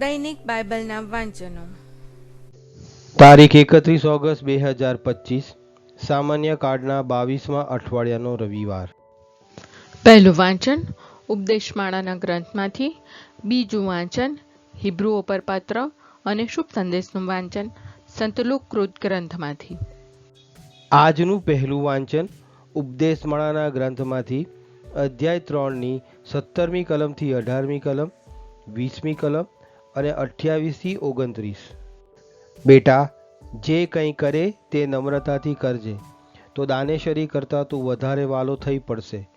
દૈનિક બાઇબલના વાંચનો. તારીખ એકત્રીસ ઓગસ્ટ બે હજાર પચીસ સામાન્ય કાર્ડના બાવીસમાં અઠવાડિયાનો રવિવાર. પહેલું વાંચન ઉપદેશમાળાના ગ્રંથમાંથી બીજું વાંચન હિબ્રુઓ પર પત્ર અને શુભ સંદેશનું વાંચન સંતલુકૃત ગ્રંથમાંથી. આજનું પહેલું વાંચન ઉપદેશમાળાના ગ્રંથમાંથી અધ્યાય ત્રણની સત્તરમી કલમથી અઢારમી કલમ વીસમી કલમ અને અઠ્યાવીસથી ઓગણત્રીસ. બેટા, જે કંઈ કરે તે નમ્રતાથી કરજે. તો દાનેશ્વરી કરતાં તું વધારે વાલો થઈ પડશે.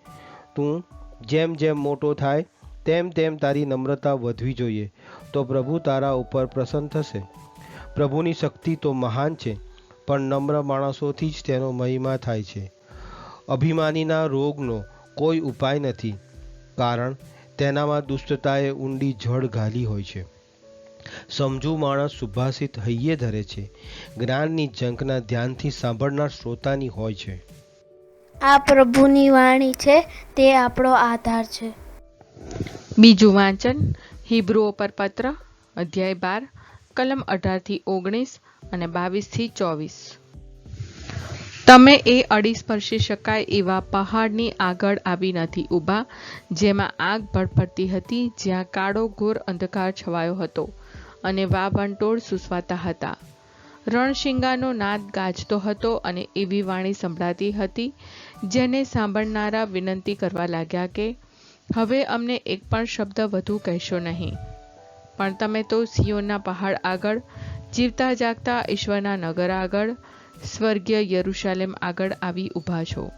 તું જેમ જેમ મોટો થાય, તેમ તેમ તારી નમ્રતા વધવી જોઈએ. તો પ્રભુ તારા ઉપર પ્રસન્ન થશે. પ્રભુની શક્તિ તો મહાન છે, પણ નમ્ર માણસોથી જ તેનો મહિમા થાય છે. અભિમાનીના રોગનો કોઈ ઉપાય નથી, કારણ તેનામાં દુષ્ટતાએ ઊંડી જળ ઘાલી હોય છે. સમજુ માણસ સુભાષિત હૈયે ધરે છે. જ્ઞાનની ઝંખના ધ્યાનથી સાંભળનાર શ્રોતાની હોય છે. આ પ્રભુની વાણી છે તે આપણો આધાર છે. બીજું વાંચન હિબ્રુઓ પર પત્ર અધ્યાય બાર કલમ અઢારથી ઓગણીસ અને બાવીસથી ચોવીસ. તમે એ અડી સ્પર્શી શકાય એવા પહાડની આગળ આવી નથી ઊભા, જેમાં આગ ભડભડતી હતી જ્યાં કાળો ઘોર અંધકાર છવાયો હતો અને વાવંટોળ સુસવાતા હતા. રણશિંગાનો નાદ ગાજતો હતો અને એવી વાણી સંભળાતી હતી, જેને સાંભળનારા વિનંતી કરવા લાગ્યા કે, હવે અમને એક પણ શબ્દ વધુ કહેશો નહીં. પણ તમે તો સિંહોના પહાડ આગળ, જીવતા જાગતા ઈશ્વરના નગર આગળ સ્વર્ગીય યરુશાલેમ આગળ આવી ઊભા છો.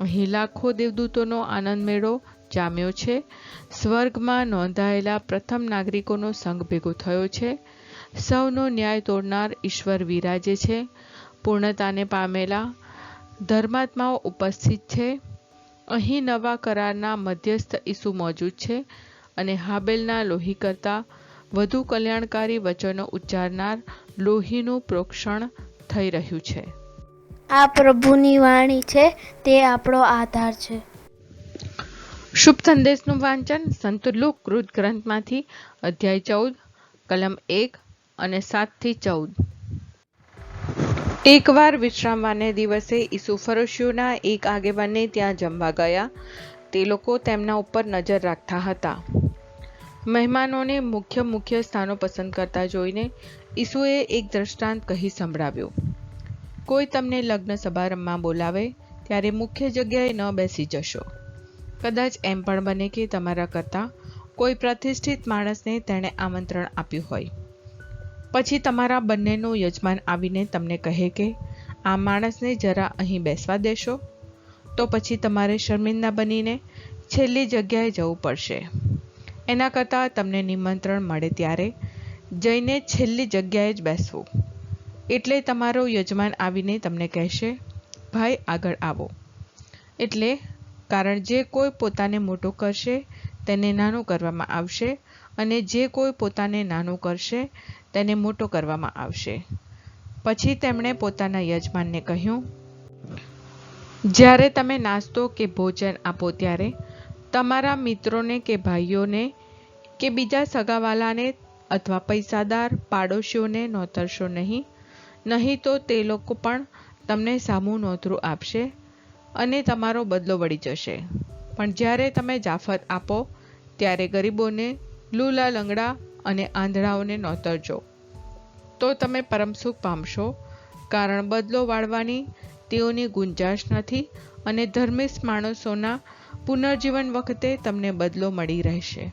અહીં લાખો દેવદૂતોનો આનંદ મેળો જામ્યો છે. સ્વર્ગમાં નોંધાયેલા પ્રથમ નાગરિકોનો સંઘ ભેગો થયો છે. સૌનો ન્યાય તોડનાર ઈશ્વર વિરાજે છે. પૂર્ણતાને પામેલા ધર્માત્માઓ ઉપસ્થિત છે. અહીં નવા કરારના મધ્યસ્થ ઈસુ મોજૂદ છે અને હાબેલના લોહી કરતાં વધુ કલ્યાણકારી વચનો ઉચ્ચારનાર લોહીનું પ્રોક્ષણ થઈ રહ્યું છે. આ પ્રભુની વાણી છે તે આપણો આધાર છે. શુભ સંદેશનું વાંચન સંત લુક કૃત ગ્રંથમાંથી અધ્યાય ચૌદ કલમ એક અને સાતથી ચૌદ. એકવાર વિશ્રામવાને દિવસે ઈસુ ફરોશીઓના એક આગેવાનને ત્યાં જમવા ગયા. તે લોકો તેમના ઉપર નજર રાખતા હતા. મહેમાનોને મુખ્ય મુખ્ય સ્થાનો પસંદ કરતા જોઈને ઈસુએ એક દ્રષ્ટાંત કહી સંભળાવ્યું, કોઈ તમને લગ્ન સમારંભમાં બોલાવે, ત્યારે મુખ્ય જગ્યાએ ન બેસી જશો. કદાચ એમ પણ બને કે તમારા કરતાં કોઈ પ્રતિષ્ઠિત માણસને તેણે આમંત્રણ આપ્યું હોય. પછી તમારા બંનેનો યજમાન આવીને તમને કહે કે, આ માણસને જરા અહીં બેસવા દેશો? તો પછી તમારે શર્મિંદા બનીને છેલ્લી જગ્યાએ જવું પડશે. એના કરતાં તમને નિમંત્રણ મળે ત્યારે જઈને છેલ્લી જગ્યાએ જ બેસવું. એટલે તમારો યજમાન આવીને તમને કહેશે, ભાઈ, આગળ આવો. એટલે કારણ જે કોઈ પોતાને મોટો કરશે, તેને નાનું કરવામાં આવશે અને જે કોઈ પોતાને નાનું કરશે, તેને મોટો કરવામાં આવશે. પછી તેમણે પોતાના યજમાનને કહ્યું, જ્યારે તમે નાસ્તો કે ભોજન આપો ત્યારે તમારા મિત્રોને કે ભાઈઓને કે બીજા સગાવાલાને અથવા પૈસાદાર પાડોશીઓને નોતરશો નહીં. નહીં તો તે લોકો પણ તમને સામું નોતરું આપશે અને તમારો બદલો વળી જશે. પણ જ્યારે તમે જાફત આપો, ત્યારે ગરીબોને લૂલા લંગડા અને આંધળાઓને નોતરજો. તો તમે પરમ સુખ પામશો, કારણ બદલો વાળવાની તેઓની ગુંજાશ નથી અને ધર્મિષ્ઠ માણસોના પુનર્જીવન વખતે તમને બદલો મળી રહેશે.